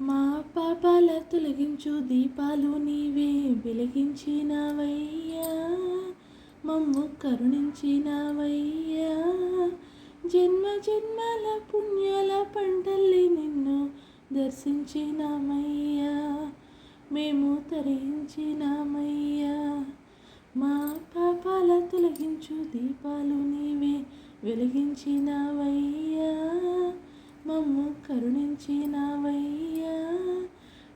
మా పాపాల తొలగించు దీపాలు నీవే వెలిగించినవయ్యా. మమ్ము కరుణించినవయ్యా. జన్మ జన్మల పుణ్యాల పంటల్ని నిన్ను దర్శించినామయ్యా. మేము తరించినామయ్యా. మా పాపాల తొలగించు దీపాలు నీవే వెలిగించినవయ్యా. మమ్ము కరుణించినవయ్యా.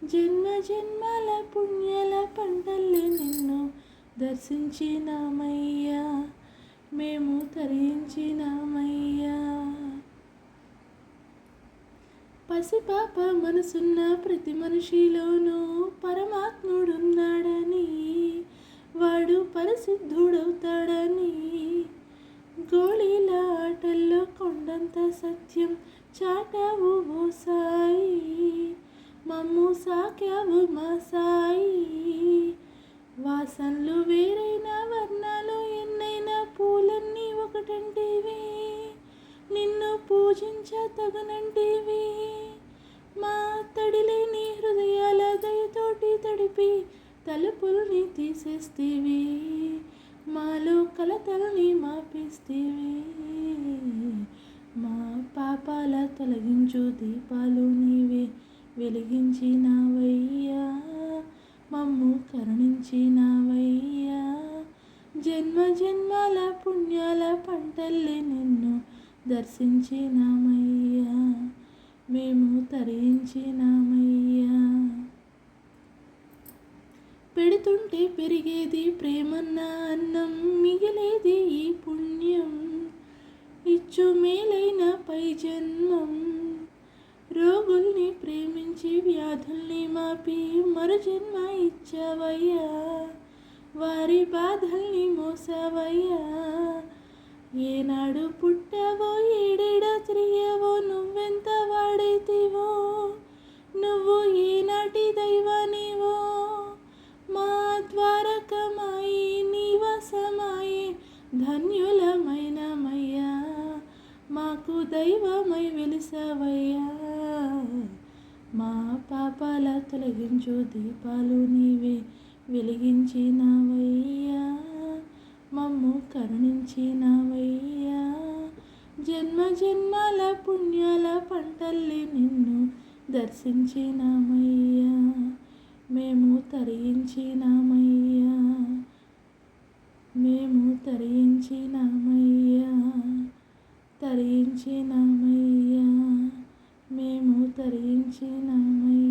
జన్మ జన్మల పుణ్యాల పంటల్లే నిన్ను దర్శించినామయ్యా. మేము తరించినామయ్యా. పసిపాప మనసున్న ప్రతి మనిషిలోనూ పరమాత్ముడున్నాడని వాడు పరిశుద్ధుడవుతాడని గోళీల ఆటల్లో కొండంత సత్యం చాటావు ఓ సాయి. మమ్ము సాకావు మా సాయి. వాసనలు వేరైన వర్ణాలు ఎన్నైనా పూలన్నీ ఒకటంటేవి. నిన్ను పూజించ తగనంటివి. మా తడిలేని హృదయాల దయతోటి తడిపి తలుపుల్ని తీసేస్తేవి. మాలో కలతల్ని మాపిస్తేవి. మా పాపాల తొలగించు దీపాలు నీవే. వెలిగించినావయ్యా. మమ్ము కరుణించినావయ్యా. జన్మ జన్మాల పుణ్యాల పంటల్లి నిన్ను దర్శించినామయ్యా. మేము తరించినామయ్యా. పెడుతుంటే పెరిగేది ప్రేమన్న అన్నం మిగిలేది ఈ పుణ్యం. ఇచ్చు మేలైన పై జన్మం ప్రేమించి వ్యాధుల్ని మాపి మరు జన్మ ఇచ్చావయ్యా. వారి బాధల్ని మోసావయ్యా. ఏనాడు పుట్టావో ఏడేడా తిరిగావో నువ్వెంత వాడైతేవో నువ్వు ఏనాటి దైవానివో. మా ద్వారకమాయి నివాసమాయి ధన్యులమైనమయ్యా. మాకు దైవమై వెలిసావయ్యా. మా పాపాల తొలగించు దీపాలు నీవే వెలిగించినవయ్యా. మమ్ము కరుణించినవయ్యా. జన్మ జన్మాల పుణ్యాల పంటల్ని నిన్ను దర్శించినామయ్యా. మేము తరించినామయ్యా మేము తరించినామయ్యా తరించినామయ్యా తరించినామయ్యా